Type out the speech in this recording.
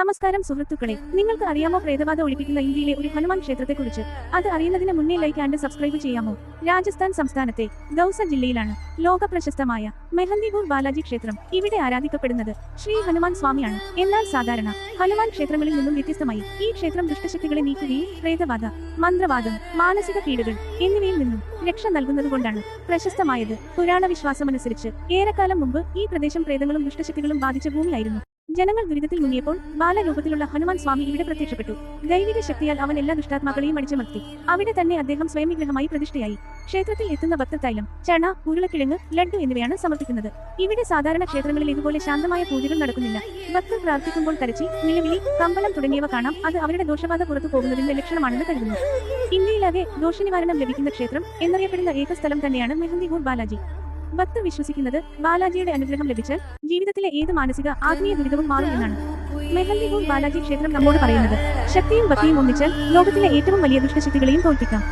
നമസ്കാരം സുഹൃത്തുക്കളെ. നിങ്ങൾക്ക് അറിയാമോ പ്രേതബാധ ഒഴിപ്പിക്കുന്ന ഇന്ത്യയിലെ ഒരു ഹനുമാൻ ക്ഷേത്രത്തെക്കുറിച്ച്? അത് അറിയുന്നതിന് മുന്നേ ലൈക്ക് ആൻഡ് സബ്സ്ക്രൈബ് ചെയ്യാമോ? രാജസ്ഥാൻ സംസ്ഥാനത്തെ ദൗസ ജില്ലയിലാണ് ലോക പ്രശസ്തമായ മെഹന്ദിപൂർ ബാലാജി ക്ഷേത്രം ഇവിടെ ആരാധിക്കപ്പെടുന്നത് ശ്രീ ഹനുമാൻ സ്വാമിയാണ്. എന്നാൽ സാധാരണ ഹനുമാൻ ക്ഷേത്രങ്ങളിൽ നിന്നും വ്യത്യസ്തമായി ഈ ക്ഷേത്രം ദുഷ്ടശക്തികളെ നീക്കുകയും പ്രേതബാധ മന്ത്രവാദം മാനസിക കീടുകൾ എന്നിവയിൽ നിന്നും രക്ഷ നൽകുന്നതുകൊണ്ടാണ് പ്രശസ്തമായത്. പുരാണ വിശ്വാസമനുസരിച്ച് ഏറെക്കാലം മുമ്പ് ഈ പ്രദേശം പ്രേതങ്ങളും ദുഷ്ടശക്തികളും ബാധിച്ച ഭൂമിയായിരുന്നു. ജനങ്ങൾ ദുരിതത്തിൽ മുങ്ങിയപ്പോൾ ബാലരൂപത്തിലുള്ള ഹനുമാൻ സ്വാമി ഇവിടെ പ്രത്യക്ഷപ്പെട്ടു. ദൈവിക ശക്തിയാൽ അവൻ എല്ലാ ദുഷ്ടാത്മാക്കളെയും അടിച്ചമർത്തി. അവിടെ തന്നെ അദ്ദേഹം സ്വയം വിഗ്രഹമായി പ്രതിഷ്ഠയായി. ക്ഷേത്രത്തിൽ എത്തുന്ന ഭക്തത്തൈലം തൈലം ചണ ഉരുളക്കിഴങ്ങ് ലഡ്ഡു എന്നിവയാണ് സമർപ്പിക്കുന്നത്. ഇവിടെ സാധാരണ ക്ഷേത്രങ്ങളിൽ ഇതുപോലെ ശാന്തമായ പൂജകൾ നടക്കുന്നില്ല. ഭക്തർ പ്രാർത്ഥിക്കുമ്പോൾ കരച്ചി നിലവിളി കമ്പളം തുടങ്ങിയവ കാണാം. അത് അവരുടെ ദോഷബാധ പുറത്തു പോകുന്നതിന്റെ ലക്ഷണമാണെന്ന് കരുതുന്നു. ഇന്ത്യയിലാകെ ദോഷനിവാരണം ലഭിക്കുന്ന ക്ഷേത്രം എന്നറിയപ്പെടുന്ന ഏക സ്ഥലം തന്നെയാണ് മെഹന്ദിഗൂർ ബാലാജി. ഭക്തർ വിശ്വസിക്കുന്നത് ബാലാജിയുടെ അനുഗ്രഹം ലഭിച്ചാൽ ജീവിതത്തിലെ ഏത് മാനസിക ആത്മീയ ദുരിതവും മാറും എന്നാണ്. മെഹന്ദിപൂർ ബാലാജി ക്ഷേത്രം നമ്മോട് പറയുന്നത്. ശക്തിയും ഭക്തിയും ഒന്നിച്ചാൽ ലോകത്തിലെ ഏറ്റവും വലിയ ദുഷ്ടശക്തികളെയും തോൽപ്പിക്കാം.